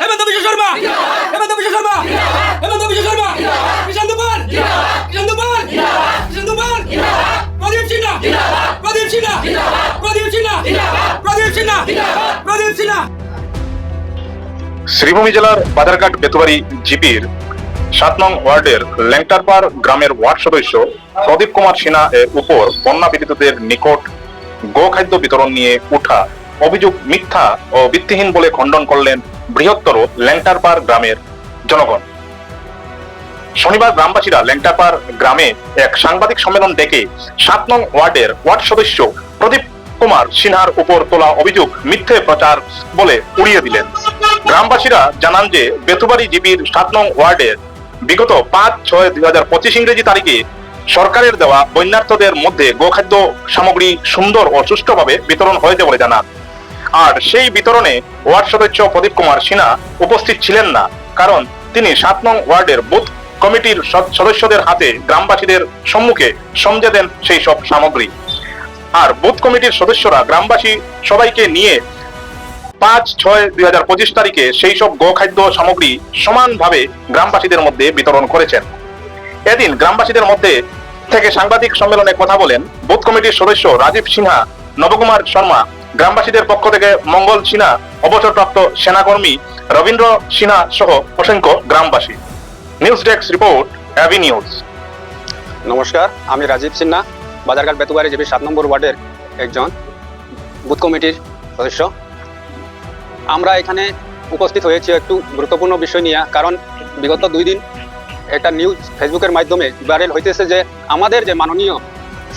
হেমন্ত বিশ্ব শর্মা। হেমন্ত বিশ্ব শর্মা। হেমন্ত বিশ্ব শর্মা। দুপাল। কিষান দুপাল। প্রদীপ সিনহা। প্রদীপ সিনহা। প্রদীপ সিনহা। প্রদীপ সিনহা। প্রদীপ সিনহা। শ্রীভূমি জেলার বাজারঘাট বেতুবাড়ি জিপির সাত নং ওয়ার্ডের ল্যাংটারপাড় গ্রামের ওয়ার্ড সদস্য প্রদীপ কুমার সিনহা এর উপর বন্যা পীড়িতদের নিকট গোখাদ্য বিতরণ নিয়ে উঠা অভিযোগ মিথ্যা ও ভিত্তিহীন বলে খণ্ডন করলেন বৃহত্তর ল্যাংটারপাড় গ্রামের জনগণ। শনিবার গ্রামবাসীরা ল্যাংটারপাড় গ্রামে এক সাংবাদিক সম্মেলন ডেকে সাত নং ওয়ার্ডের ওয়ার্ড সদস্য প্রদীপ কুমার সিনহার উপর তোলা অভিযোগ মিথ্যে প্রচার বলে উড়িয়ে দিলেন। গ্রামবাসীরা জানান যে বেতুবাড়ি জিপির সাত নং ওয়ার্ডের বিগত পাঁচ ছয় দুই হাজার পঁচিশ ইংরেজি তারিখে সরকারের দেওয়া বন্যার্থদের মধ্যে গোখাদ্য সামগ্রী সুন্দর ও সুষ্ঠুভাবে বিতরণ হয়েছে বলে জানান। আর সেই বিতরণে ওয়ার্ড সদস্য প্রদীপ কুমার সিনহা উপস্থিত ছিলেন না, কারণ তিনি সাত নং ওয়ার্ডের বুথ কমিটির সদস্যদের হাতে গ্রামবাসীদের সম্মুখে সমঝে দেন সেই সব সামগ্রী। আর বুথ কমিটির সদস্যরা গ্রামবাসী সবাইকে নিয়ে পাঁচ ছয় দুই হাজার পঁচিশ তারিখে সেই সব গোখাদ্য সামগ্রী সমানভাবে গ্রামবাসীদের মধ্যে বিতরণ করেছেন। এদিন গ্রামবাসীদের মধ্যে থেকে সাংবাদিক সম্মেলনে কথা বলেন বুথ কমিটির সদস্য রাজীব সিনহা, নবকুমার শর্মা গ্রামবাসীদের পক্ষ থেকে মঙ্গল সিনহা, অবসরপ্রাপ্ত সেনাকর্মী রবীন্দ্র সিনহা সহ অসংখ্য গ্রামবাসী। নিউজ ডেস্ক রিপোর্ট, অ্যাভি নিউজ। নমস্কার, আমি রাজীব সিনহা, বাজারঘাট বেতুবাড়ি জিবি সাত নম্বর ওয়ার্ডের একজন বুথ কমিটির সদস্য। আমরা এখানে উপস্থিত হয়েছি একটু গুরুত্বপূর্ণ বিষয় নিয়ে, কারণ বিগত দুই দিন একটা নিউজ ফেসবুকের মাধ্যমে ভাইরাল হইতেছে যে আমাদের যে মাননীয়,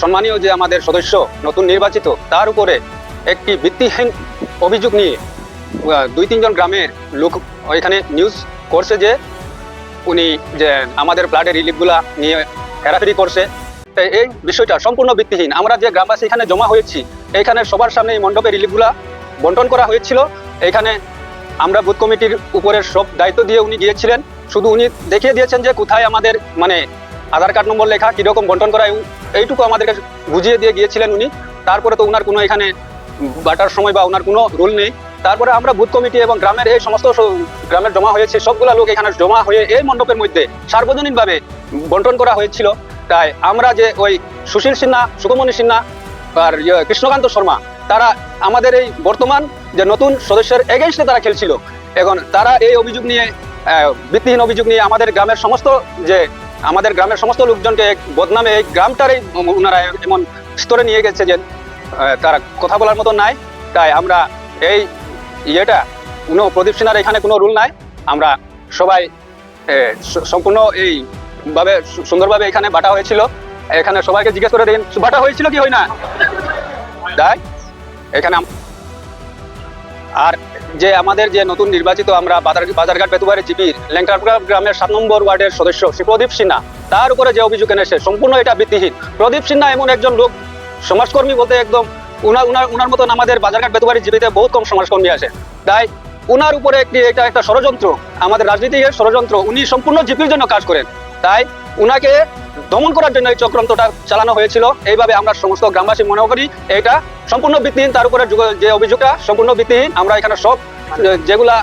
সম্মানীয় যে আমাদের সদস্য, নতুন নির্বাচিত, তার উপরে একটি ভিত্তিহীন অভিযোগ নিয়ে দুই তিনজন গ্রামের লোক ওইখানে নিউজ করছে যে উনি যে আমাদের ব্লাডের রিলিফগুলা নিয়ে হেরাফেরি করছে। এই বিষয়টা সম্পূর্ণ ভিত্তিহীন। আমরা যে গ্রামবাসী এখানে জমা হয়েছি, এখানে সবার সামনে এই মণ্ডপের রিলিফগুলা বন্টন করা হয়েছিল। এখানে আমরা বুথ কমিটির উপরের সব দায়িত্ব দিয়ে উনি গিয়েছিলেন। শুধু উনি দেখিয়ে দিয়েছেন যে কোথায় আমাদের মানে আধার কার্ড নম্বর লেখা, কীরকম বন্টন করা এইটুকু আমাদেরকে বুঝিয়ে দিয়ে গিয়েছিলেন উনি। তারপরে তো ওনার কোনো এখানে বাটার সময় বা ওনার কোনো রুল নেই। তারপরে আমরা বুথ কমিটি এবং গ্রামের এই সমস্ত গ্রামের জমা হয়েছে, সবগুলা লোক এখানে জমা হয়ে এই মণ্ডপের মধ্যে সার্বজনীনভাবে বন্টন করা হয়েছিল। তাই আমরা যে ওই সুশীল সিনহা সুগমণি সিনহা আর ইয়ে কৃষ্ণকান্ত শর্মা, তারা আমাদের এই বর্তমান যে নতুন সদস্যের এগেনস্টে তারা খেলছিল। এখন তারা এই অভিযোগ নিয়ে ভিত্তিহীন অভিযোগ নিয়ে আমাদের গ্রামের সমস্ত যে, আমাদের গ্রামের সমস্ত লোকজনকে এক বদনামে এই গ্রামটারই ওনারা এমন স্তরে নিয়ে গেছে যে তারা কথা বলার মতো নাই। তাই আমরা এই ইয়েটা, কোনো প্রদীপ সিনহার এখানে কোনো রুল নাই। আমরা সবাই সম্পূর্ণ এই ভাবে সুন্দরভাবে এখানে বাটা হয়েছিল। এখানে সবাইকে জিজ্ঞেস করে দিন বাটা হয়েছিল কি হয় না? তাই এখানে আর যে আমাদের যে নতুন নির্বাচিত আমরা বাজার, বাজারঘাট বেতুবাড়ি জিপির ল্যাংটারপুরা গ্রামের সাত নম্বর ওয়ার্ডের সদস্য শ্রী প্রদীপ সিনহা, তার উপরে যে অভিযোগ এনেছে, সম্পূর্ণ এটা ভিত্তিহীন। প্রদীপ সিনহা এমন একজন লোক সমাজকর্মী বলতে একদম উনার উনার উনার মতন আমাদের বাজারঘাট বেতুবাড়ি জিপিতে বহুত কম সমাজকর্মী আছে তাই উনার উপরে একটি, এটা একটা ষড়যন্ত্র, আমাদের রাজনীতির ষড়যন্ত্র, উনি সম্পূর্ণ জিপির জন্য কাজ করেন। তাই উনাকে দমন করার জন্য এই চক্রান্তটা চালানো হয়েছিল। এইভাবে আমরা সমস্ত গ্রামবাসী মনে করি, এটা সম্পূর্ণ ভিত্তিহীন, তার উপরে যে অভিযোগটা, সম্পূর্ণ ভিত্তিহীন। আমরা এখানে সব, যেগুলা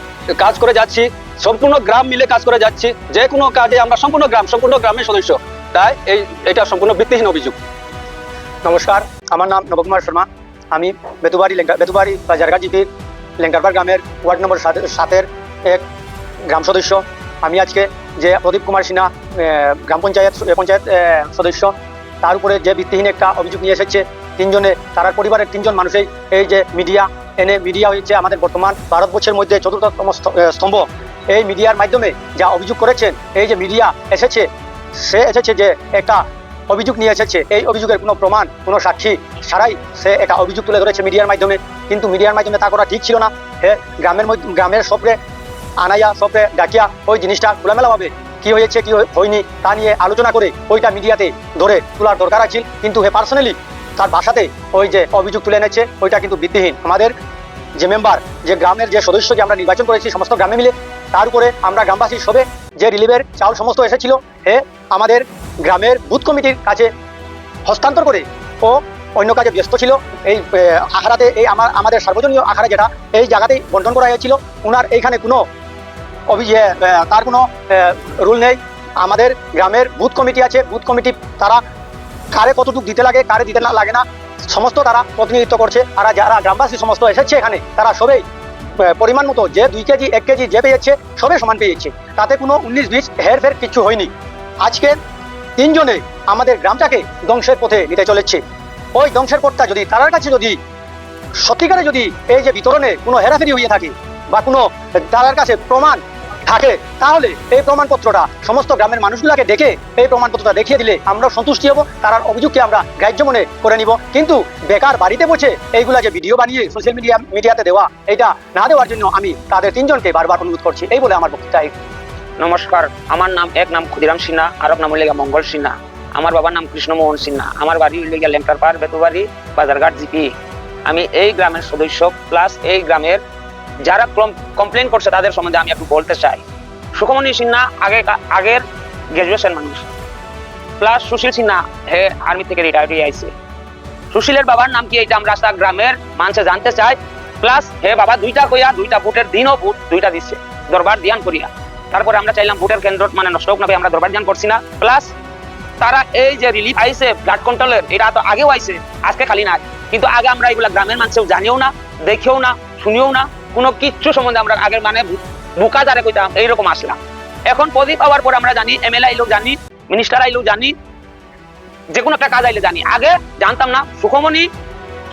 কাজ করে যাচ্ছি, সম্পূর্ণ গ্রাম মিলে কাজ করে যাচ্ছি। যে কোনো কাজে আমরা সম্পূর্ণ গ্রাম, সম্পূর্ণ গ্রামের সদস্য। তাই এই, এটা সম্পূর্ণ ভিত্তিহীন অভিযোগ। নমস্কার, আমার নাম নবকুমার শর্মা। আমি বেতুবাড়ি বেতুবাড়ি বাজারঘাট জিপির লেঙ্কারপাড় গ্রামের ওয়ার্ড নম্বর সাত- সাতের এক গ্রাম সদস্য। আমি আজকে যে প্রদীপ কুমার সিনহা গ্রাম পঞ্চায়েত পঞ্চায়েত সদস্য, তার উপরে যে ভিত্তিহীন একটা অভিযোগ নিয়ে এসেছে, তিনজনে, তার পরিবারের তিনজন মানুষই এই যে মিডিয়া, এনে মিডিয়া হয়েছে আমাদের বর্তমান ভারতবর্ষের মধ্যে চতুর্থতম স্তম্ভ। এই মিডিয়ার মাধ্যমে যা অভিযোগ করেছেন, এই যে মিডিয়া এসেছে, সে এসেছে যে একটা অভিযোগ নিয়ে এসেছে। এই অভিযোগের কোনো প্রমাণ, কোনো সাক্ষী ছাড়াই সে একটা অভিযোগ তুলে ধরেছে মিডিয়ার মাধ্যমে। কিন্তু মিডিয়ার মাধ্যমে তা করা ঠিক ছিল না। হে, গ্রামের গ্রামের সবরে আনাইয়া, সবরে ডাকিয়া ওই জিনিসটা খোলামেলাভাবে কি হয়েছে, কি হয়ে- হয়নি তা নিয়ে আলোচনা করে ওইটা মিডিয়াতে ধরে তোলার দরকার আছে কিন্তু হে পার্সোনালি তার বাসাতে ওই যে অভিযোগ তুলে এনেছে, ওইটা কিন্তু ভিত্তিহীন। আমাদের যে মেম্বার যে গ্রামের যে সদস্য যে আমরা নির্বাচন করেছি, সমস্ত গ্রামে মিলে, তার উপরে আমরা গ্রামবাসী সবে যে রিলিভের চাউল সমস্ত এসেছিল, হে, আমাদের গ্রামের বুথ কমিটির কাছে হস্তান্তর করে ও অন্য কাজে ব্যস্ত ছিল। এই আখড়াতে এই আমার আমাদের সার্বজনীয় আখড়া যেটা, এই জায়গাতেই বন্টন করা হয়েছিল। ওনার এইখানে কোনো অভিযোগ তার কোনো রুল নেই। আমাদের গ্রামের বুথ কমিটি আছে। বুথ কমিটি তারা কারে কতটুকু দিতে লাগে, কারে দিতে না লাগে না, সমস্ত তারা প্রতিনিধিত্ব করছে। আর যারা গ্রামবাসী সমস্ত এসেছে এখানে, তারা সবেই পরিমাণ মতো যে দুই কেজি, এক কেজি যে পেয়েছে, সবে সমান পেয়েছে। তাতে কোনো উনিশ বিশ হের ফের কিচ্ছু হয়নি। আজকে তিনজনে আমাদের গ্রামটাকে ধ্বংসের পথে নিতে চলেছে। ওই ধ্বংসের পথটা যদি তার কাছে যদি, সত্যিকারে যদি এই যে বিতরণে কোনো হেরাফেরি হয়ে থাকে বা কোনো তার কাছে প্রমাণ থাকে, তাহলে এই প্রমাণপত্রটা সমস্ত গ্রামের মানুষগুলোকে ডেকে এই প্রমাণপত্রটা দেখিয়ে দিলে আমরা সন্তুষ্টি হব তার অভিযোগকে আমরা গ্রাহ্য মনে করে নিব। কিন্তু বেকার বাড়িতে বসে এইগুলা যে ভিডিও বানিয়ে সোশ্যাল মিডিয়া, মিডিয়াতে দেওয়া এটা না দেওয়ার জন্য আমি তাদের তিনজনকে বারবার অনুরোধ করছি, এই বলে আমার বক্তৃতা নমস্কার, আমার নাম, এক নাম ক্ষুদিরাম সিনহা আর এক নাম হইলে মঙ্গল সিনহা। আমার বাবার নাম কৃষ্ণমোহন সিনহা। আমার বাড়ি হইলে গিয়া লেংটার পার বেতুবাড়ি, বাজারঘাট, জিপি। আমি এই গ্রামের সদস্য প্লাস এই গ্রামের যারা কমপ্লেন করছে তাদের সম্বন্ধে আমি একটু বলতে চাই। সুখমণি সিনহা আগে আগের গ্রাজুয়েশন মানুষ। প্লাস সুশীল সিনহা, হে আর্মি থেকে রিটায়ার্ড হয়ে আইছে। সুশীলের বাবার নাম কি এটা আমরা গ্রামের মানুষে জানতে চাই। প্লাস হে বাবা দুইটা কইয়া দুইটা ভোটের দিনও ভোট দুইটা দিচ্ছে দরবার দিয়ান করিয়া। তারপরে আমরা চাইলাম ভোটের কেন্দ্র মানে নষ্ট হোক না আমরা দরবার ধ্যান করছি না। প্লাস তারা এই যে রিলিফ আইছে ব্লাড কন্ট্রোলের এটা তো আগেও আইছে, আজকে খালি না কিন্তু আগে আমরা এগুলা গ্রামের মানুষেও জানিও না, দেখেও না, শুনিও না, কোনো কিচ্ছু সম্বন্ধে আমরা আগের মানে বুকা যারে কইতাম, এইরকম আসলাম। এখন প্রদীপ পাওয়ার পর আমরা জানি এমএলএ আইলেও জানি মিনিস্টার আইলেও জানি যে কোনো একটা কাজ আইলে জানি। আগে জানতাম না, সুখমণি,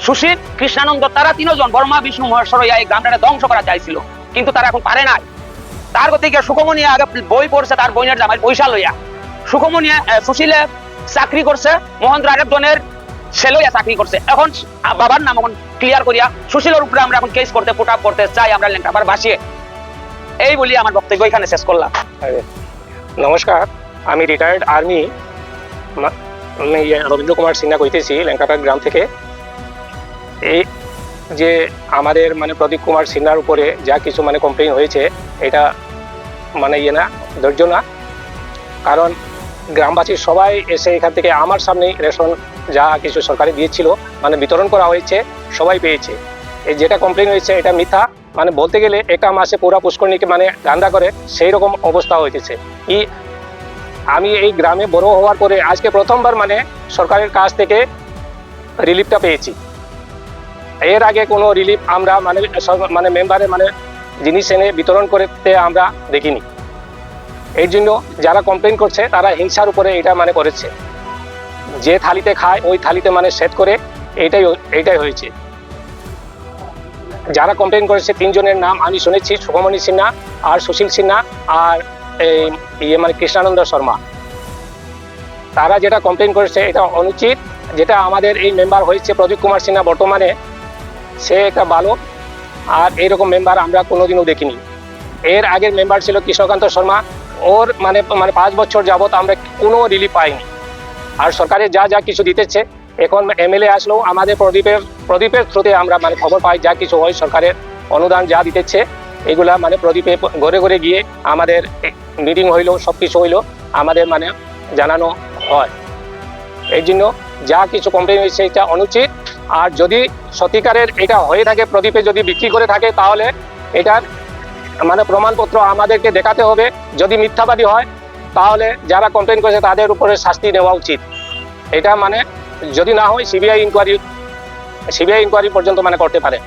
সুশীল, কৃষ্ণানন্দ, তারা তিনজন, বর্মা, বিষ্ণু, মহেশ্বর এই গ্রামটাকে ধ্বংস করা চাইছিল। কিন্তু তারা এখন পারে নাই। তার গতিকে সুখমণি আগে বই পড়ছে তার বইনের জামাই পয়সা লইয়া। সুখমণি আহ, সুশীলে চাকরি করছে মহেন্দ্র আরেকজনের ছেলেইয়া চাকরি করছে। এখন বাবার নাম এখন ক্লিয়ার করিয়া সুশীলের উপরে আমরা এখন কেস করতে পুট আপ করতে চাই আমরা লেঙ্কাবার বাসিয়ে এই বলি আমার বক্তব্য এখানে শেষ করলাম। নমস্কার আমি রিটায়ার্ড আর্মি আমি ইয়ে রবীন্দ্র কুমার সিনহা কইতেছি লেঙ্কাপাট গ্রাম থেকে। এই যে আমাদের মানে প্রদীপ কুমার সিনহার উপরে যা কিছু মানে কমপ্লেন হয়েছে, এটা মানে ইয়ে না, ধৈর্য না। কারণ গ্রামবাসী সবাই এসে এখান থেকে আমার সামনে রেশন যা কিছু সরকারি দিয়েছিল মানে বিতরণ করা হয়েছে, সবাই পেয়েছে। এই যেটা কমপ্লেন হয়েছে, এটা মিথ্যা। মানে বলতে গেলে একটা মাসে পুরা পুষ্করণীকে মানে গান্দা করে সেই রকম অবস্থা হয়েছে ই আমি এই গ্রামে বড় হওয়ার পরে আজকে প্রথমবার মানে সরকারের কাছ থেকে রিলিফটা পেয়েছি। এর আগে কোনো রিলিফ আমরা মানে মানে মেম্বারে মানে জিনিস এনে বিতরণ করতে আমরা দেখিনি। এই জন্য যারা কমপ্লেন করছে, তারা হিংসার উপরে এটা মানে করেছে। যে থালিতে খায়, ওই থালিতে মানে সেট করে এইটাই এইটাই হয়েছে। যারা কমপ্লেন করেছে, তিনজনের নাম আমি শুনেছি, সুখমণি সিনহা আর সুশীল সিনহা আর এই ইয়ে মানে কৃষ্ণানন্দ শর্মা। তারা যেটা কমপ্লেন করেছে, এটা অনুচিত। যেটা আমাদের এই মেম্বার হয়েছে প্রদীপ কুমার সিনহা বর্তমানে সে একটা ভালো আর এইরকম মেম্বার আমরা কোনোদিনও দেখিনি। এর আগের মেম্বার ছিল কৃষ্ণকান্ত শর্মা। ওর মানে মানে পাঁচ বছর যাবত আমরা কোনো রিলিফ পাইনি। আর সরকারের যা যা কিছু দিতেছে, এখন এমএলএ আসলেও আমাদের প্রদীপের প্রদীপের থ্রুতে আমরা মানে খবর পাই, যা কিছু হয় সরকারের অনুদান যা দিতেছে, এগুলা মানে প্রদীপে ঘরে ঘরে গিয়ে আমাদের মিটিং হইল সব কিছু হইল, আমাদের মানে জানানো হয়। এই জন্য যা কিছু কমপ্লেন হয়েছে, এটা অনুচিত। আর যদি সত্যিকারের এটা হয়ে থাকে, প্রদীপে যদি বিক্রি করে থাকে, তাহলে এটার মানে প্রমাণপত্র আমাদেরকে দেখাতে হবে। যদি মিথ্যাবাদী হয়, তাহলে যারা কমপ্লেন করেছে, তাদের উপরে শাস্তি নেওয়া উচিত। এটা মানে যদি না হয় সিবিআই ইনকোয়ারি সিবিআই ইনকোয়ারি পর্যন্ত মানে করতে পারে।